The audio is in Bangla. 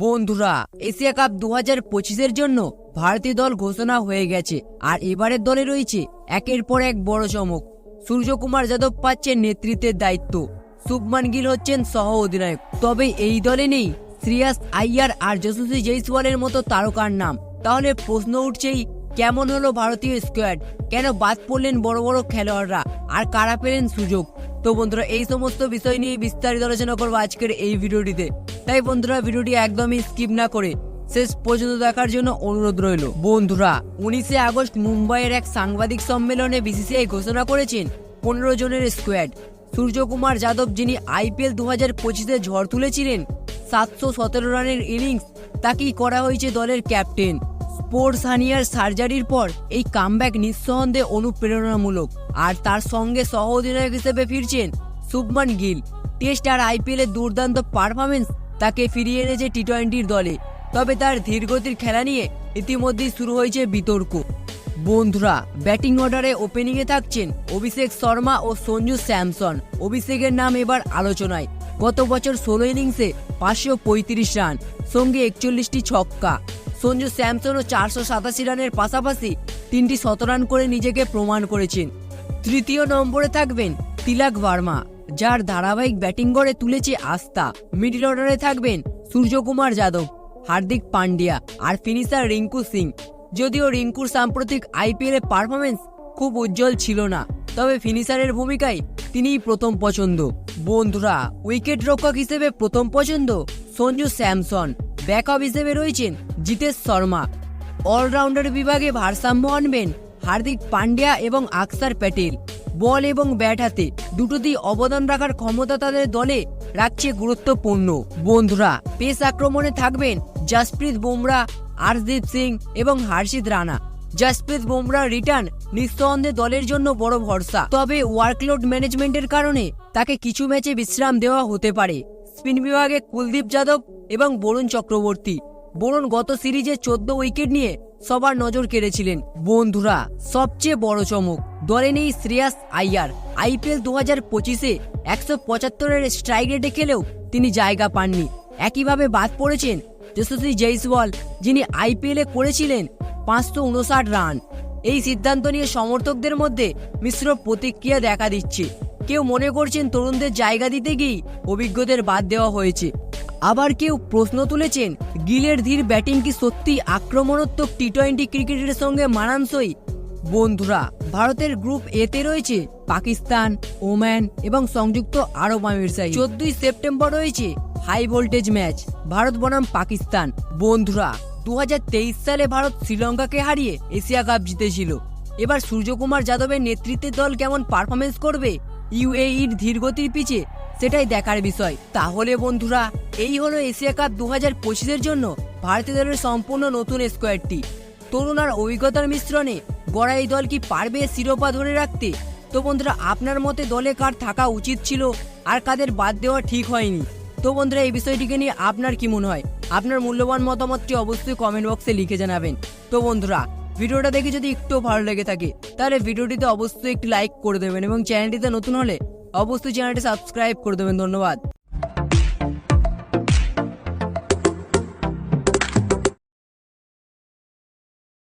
বন্ধুরা, এশিয়া কাপ দু হাজার পঁচিশের জন্য ভারতীয় দল ঘোষণা হয়ে গেছে, আর এবারের দলে রয়েছে একের পর এক বড় চমক। সূর্যকুমার যাদব পাচ্ছেন নেতৃত্বের দায়িত্ব। শুভমান গিল হচ্ছেন সহ অধিনায়ক। তবে এই দলে নেই শ্রিয়াস আইয়ার আর যশস্বী জয়সওয়ালের মতো তারকার নাম। তাহলে প্রশ্ন উঠছেই, কেমন হলো ভারতীয় স্কোয়াড কেন বাদ পড়লেন বড় বড় খেলোয়াড়রা? আর কারা পেলেন সুযোগ? তো বন্ধুরা, এই সমস্ত বিষয় নিয়ে বিস্তারিত আলোচনা করব আজকের এই ভিডিওটিতে। তাই বন্ধুরা ভিডিওটি একদমই স্কিপ না করে শেষ পর্যন্ত দেখার জন্য অনুরোধ রইল। বন্ধুরা, উনিশে আগস্ট মুম্বাইয়ের এক সাংবাদিক সম্মেলনে বিসিসিআই ঘোষণা করেছেন, পনেরো জনের স্কোয়াড সূর্যকুমার যাদব যিনি আইপিএল দু হাজার পঁচিশে ঝড় তুলেছিলেন, সাতশো সতেরো রানের ইনিংস তাকেই করা হয়েছে দলের ক্যাপ্টেন স্পোর্টস হানিয়ার সার্জারির পর এই কামব্যাক নিঃসন্দেহে অনুপ্রেরণামূলক। আর তার সঙ্গে সহ অধিনায়ক হিসেবে ফিরছেন শুভমান গিল। টেস্ট আর আইপিএলের দুর্দান্ত পারফরমেন্স তাকে ফিরিয়ে এনেছে টি টোয়েন্টির দলে। তবে তার ধীরগতির খেলা নিয়ে ইতিমধ্যেই শুরু হয়েছে বিতর্ক। বন্ধুরা, ব্যাটিং অর্ডারে ওপেনিংয়ে থাকছেন অভিষেক শর্মা ও সঞ্জু স্যামসন। অভিষেকের নাম এবার আলোচনায়। গত বছর ষোলো ইনিংসে পাঁচশো পঁয়ত্রিশ রান, সঙ্গে একচল্লিশটি ছক্কা। সঞ্জু স্যামসনও চারশো সাতাশি রানের পাশাপাশি তিনটি শতরান করে নিজেকে প্রমাণ করেছেন। তৃতীয় নম্বরে থাকবেন তিলাক ভার্মা। যার ধারাবাহিক ব্যাটিং গড়ে তুলেছে আস্থা। মিডল অর্ডারে থাকবেন সূর্যকুমার যাদব, হার্দিক পান্ডিয়া আর ফিনিশার রিঙ্কু সিং। যদিও রিঙ্কুর সাম্প্রতিক আইপিএল পারফরমেন্স খুব উজ্জ্বল ছিল না, তবে ফিনিশারের ভূমিকায় তিনিই প্রথম পছন্দ। বন্ধুরা, উইকেট রক্ষক হিসেবে প্রথম পছন্দ সঞ্জু স্যামসন, ব্যাকআপ হিসেবে রয়েছেন জিতেশ শর্মা। অলরাউন্ডার বিভাগে ভারসাম্য আনবেন হার্দিক পান্ডিয়া এবং আকসার প্যাটেল। বল এবং ব্যাট হাতে দুটোতেই অবদান রাখার ক্ষমতা তাদের দলে রাখছে গুরুত্বপূর্ণ। বন্ধুরা, পেস আক্রমণে থাকবেন জাসপ্রীত বুমরা আরদীপ সিং এবং হার্ষিত রানা। জাসপ্রীত বুমরা রিটার্ন নিঃসন্দেহে দলের জন্য বড় ভরসা। তবে ওয়ার্কলোড ম্যানেজমেন্টের কারণে তাকে কিছু ম্যাচে বিশ্রাম দেওয়া হতে পারে। স্পিন বিভাগে কুলদীপ যাদব এবং বরুণ চক্রবর্তী। বরুণ গত সিরিজে চোদ্দ উইকেট নিয়ে সবার নজর কেড়েছিলেন। বন্ধুরা, সবচেয়ে বড় চমক দলে নেই শ্রেয়াস আইয়ার আইপিএল দু হাজার পঁচিশে একশো পঁচাত্তরের স্ট্রাইক রেটে খেলেও তিনি জায়গা পাননি। একইভাবে বাদ পড়েছেন যশস্বী জয়সওয়াল, যিনি আইপিএলে করেছিলেন পাঁচশো উনষাট রান। এই সিদ্ধান্ত নিয়ে সমর্থকদের মধ্যে মিশ্র প্রতিক্রিয়া দেখা দিচ্ছে। কেউ মনে করছেন তরুণদের জায়গা দিতে গিয়ে অভিজ্ঞদের বাদ দেওয়া হয়েছে। আবার কেউ প্রশ্ন তুলেছেন, গিলের ধীর ব্যাটিং কি সত্যি আক্রমণাত্মক টি টোয়েন্টি ক্রিকেটের সঙ্গে মানানসই? বন্ধুরা, ভারতের গ্রুপ এতে রয়েছে পাকিস্তান ওম্যান এবং সংযুক্ত আরব আমিরশাহী চোদ্দই সেপ্টেম্বর রয়েছে হাই ভোল্টেজ ম্যাচ, ভারত বনাম পাকিস্তান। বন্ধুরা দু হাজার তেইশ সালে ভারত শ্রীলঙ্কাকে হারিয়ে এশিয়া কাপ জিতেছিল। এবার সূর্যকুমার যাদবের নেতৃত্বের দল কেমন পারফরমেন্স করবে? ইউএইর ধীরগতির পিছে সেটাই দেখার বিষয়। তাহলে বন্ধুরা, এই হলো এশিয়া কাপ দু হাজার পঁচিশের জন্য ভারতীয় দলের সম্পূর্ণ নতুন স্কোয়াডটি তরুণ আর অভিজ্ঞতার মিশ্রণে গড়া এই দল কি পারবে শিরোপা ধরে রাখতে? তো বন্ধুরা, আপনার মতে দলে কার থাকা উচিত ছিল আর কাদের বাদ দেওয়া ঠিক হয়নি? তো বন্ধুরা, এই বিষয়টিকে নিয়ে আপনার কি মনে হয়? আপনার মূল্যবান মতামতটি অবশ্যই কমেন্ট বক্সে লিখে জানাবেন। তো বন্ধুরা, ভিডিওটা দেখে যদি একটু ভালো লেগে থাকে, তাহলে ভিডিওটিতে অবশ্যই একটি লাইক করে দেবেন এবং চ্যানেলটিতে নতুন হলে অবশ্যই চ্যানেলটি সাবস্ক্রাইব করে দেবেন। ধন্যবাদ।